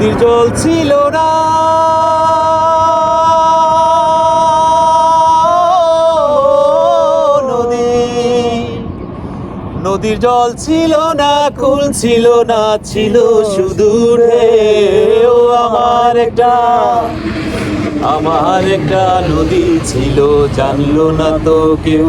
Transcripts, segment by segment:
নদীর জল ছিল না। নদী। নদীর জল ছিল না কুল ছিল না, ছিল শুধু ঢেউ। আমার একটা আমার একটা নদী ছিল, জানলো না তো কেউ।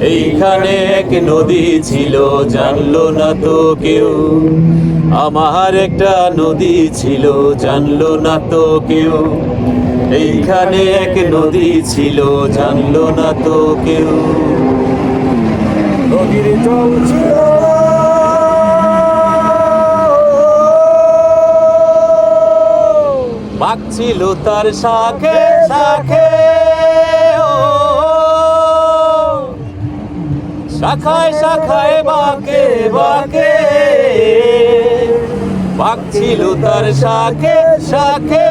এইখানে এক নদী ছিল, জানলো না তো কেউ। আমার একটা নদী ছিল, জানলো না তো কেউ। এইখানে এক নদী ছিল, জানলো না তো কেউ। নদীর জল ছিল। বাঘ ছিল তার শাখে শাখে। শাখায় শাখায় বাকে বাকে। বাঘ ছিল তার শাখে শাখে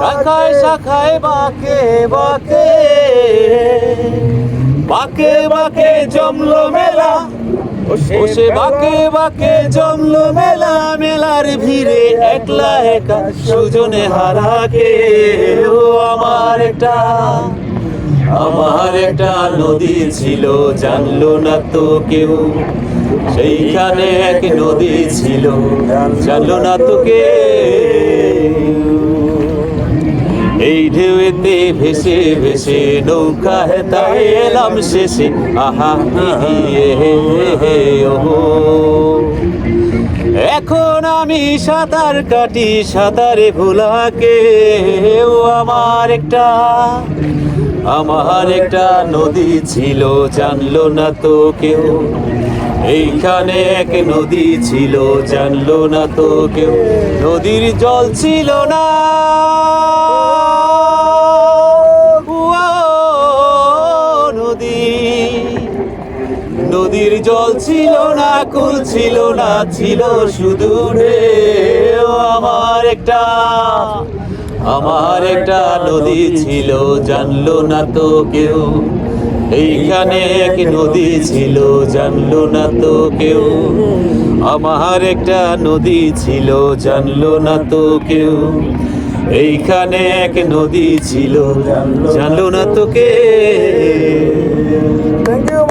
শাখায় শাখায় বাকে বাকে। বাকে বাকে জমলো মেলা। বসে বাকে বাকে জমলো মেলা মেলার ভিড়ে একলা একা সুজনে হারাকে। ও আমার একটা একটা নদী ছিল, জানলো না তো কেউ। সেইখানে এক নদী ছিল, জানলো না তো কেউ। এই ঢেউতে ভেসে ভেসে নৌকা হেতায় এলাম শেষে। আহা, হি হি, ওহো। এখন আমি সাঁতার কাটি, সাঁতারে ভোলাকে ও আমার একটা আমার একটা নদী ছিল, জানলো না তো কেউ। এইখানে এক নদী ছিল, জানলো না তো কেউ। নদীর জল ছিল না। জল ছিল না, কুল ছিল না, ছিল শুধু আমার একটা আমার একটা নদী ছিল, জানলো না তো কেউ। এইখানে এক নদী ছিল, জানলো না তো কেউ। আমার একটা নদী ছিল, জানলো না তো কেউ। এইখানে এক নদী ছিল, জানলো না তো কেউ। Thank you